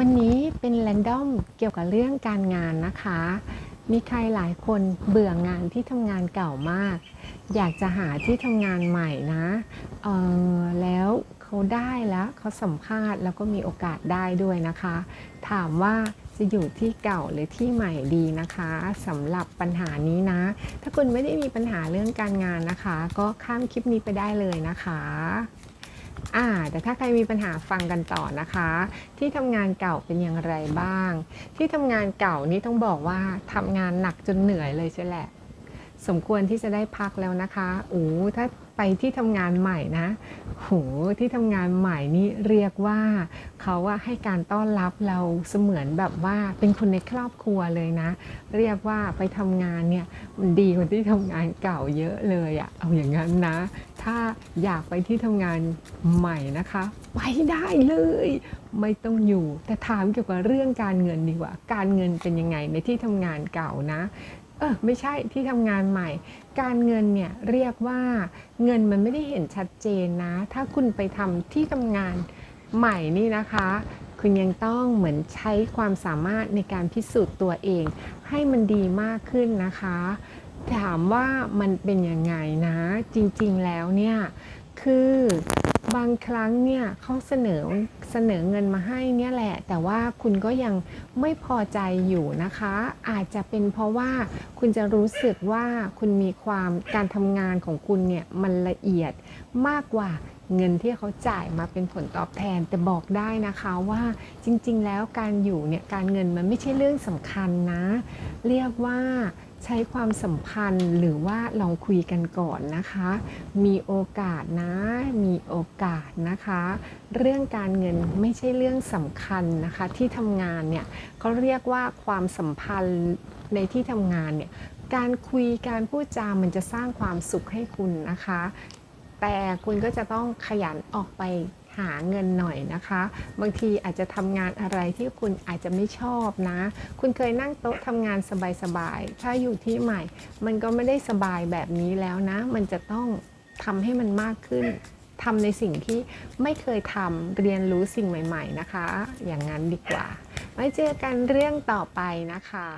วันนี้เป็นแรนดอมเกี่ยวกับเรื่องการงานนะคะ มีใครหลายคนเบื่องานที่ทำงานเก่ามาก อยากจะหาที่ทำงานใหม่นะ เออแล้วเขาได้แล้วเขาสัมภาษณ์แล้วก็มีโอกาสได้ด้วยนะคะ ถามว่าจะอยู่ที่เก่าหรือที่ใหม่ดีนะคะสำหรับปัญหานี้นะ ถ้าคุณไม่ได้มีปัญหาเรื่องการงานนะคะ ก็ข้ามคลิปนี้ไปได้เลยนะคะ อ่าแต่ถ้าใครมีปัญหาฟังกันต่อนะคะ ที่ทำงานเก่าเป็นอย่างไรบ้าง ที่ทำงานเก่านี่ต้องบอกว่าทำงานหนักจนเหนื่อยเลยใช่แหละ สมควรที่จะได้พักแล้วนะคะโอ้ถ้าไปที่ทำงานใหม่นะโหที่ทำงานใหม่นี่เรียกว่าเขาว่าให้การต้อนรับเราเสมือนแบบว่าเป็นคนในครอบครัวเลยนะ เรียกว่าไปทำงานเนี่ยมันดีกว่าที่ทำงานเก่าเยอะเลยอะเอาอย่างนั้นนะ ถ้าอยากไปที่ทำงานใหม่นะคะ ไปได้เลย ไม่ต้องอยู่ แต่ถามเกี่ยวกับเรื่องการเงินดีกว่า การเงินเป็นยังไงในที่ทำงานเก่านะ เออไม่ใช่ที่ทำงานใหม่ การเงินเนี่ยเรียกว่าเงินมันไม่ได้เห็นชัดเจนนะ ถ้าคุณไปทำที่ทำงานใหม่นี่นะคะ คุณยังต้องเหมือนใช้ความสามารถในการพิสูจน์ตัวเอง ให้มันดีมากขึ้นนะคะ ถามว่ามันเป็นยังไงนะ จริงๆแล้วเนี่ยคือบางครั้งเนี่ยเขาเสนอ เสนอเงินมาให้เนี่ยแหละ แต่ว่าคุณก็ยังไม่พอใจอยู่นะคะ อาจจะเป็นเพราะว่าคุณจะรู้สึกว่าคุณมีความการทำงานของคุณเนี่ยมันละเอียดมากกว่าเงินที่เขาจ่ายมาเป็นผลตอบแทน แต่บอกได้นะคะว่าจริง ๆ แล้วการอยู่เนี่ยการเงินมันไม่ใช่เรื่องสำคัญนะ เรียกว่าใช้ความสัมพันธ์หรือว่าลองคุยกันก่อนนะคะ มีโอกาสนะ มีโอกาสนะคะ เรื่องการเงินไม่ใช่เรื่องสำคัญนะคะ ที่ทำงานเนี่ยเขาเรียกว่าความสัมพันธ์ในที่ทำงานเนี่ยการคุยการพูดจามันจะสร้างความสุขให้คุณนะคะ แต่คุณก็จะต้องขยันออกไป หาเงินหน่อยนะคะ บางทีอาจจะทำงานอะไรที่คุณอาจจะไม่ชอบนะ คุณเคยนั่งโต๊ะทำงานสบายๆ ถ้าอยู่ที่ใหม่ มันก็ไม่ได้สบายแบบนี้แล้วนะ มันจะต้องทำให้มันมากขึ้นทำในสิ่งที่ไม่เคยทำเรียนรู้สิ่งใหม่ ๆ นะคะ อย่างนั้นดีกว่า ไว้เจอกันเรื่องต่อไปนะคะ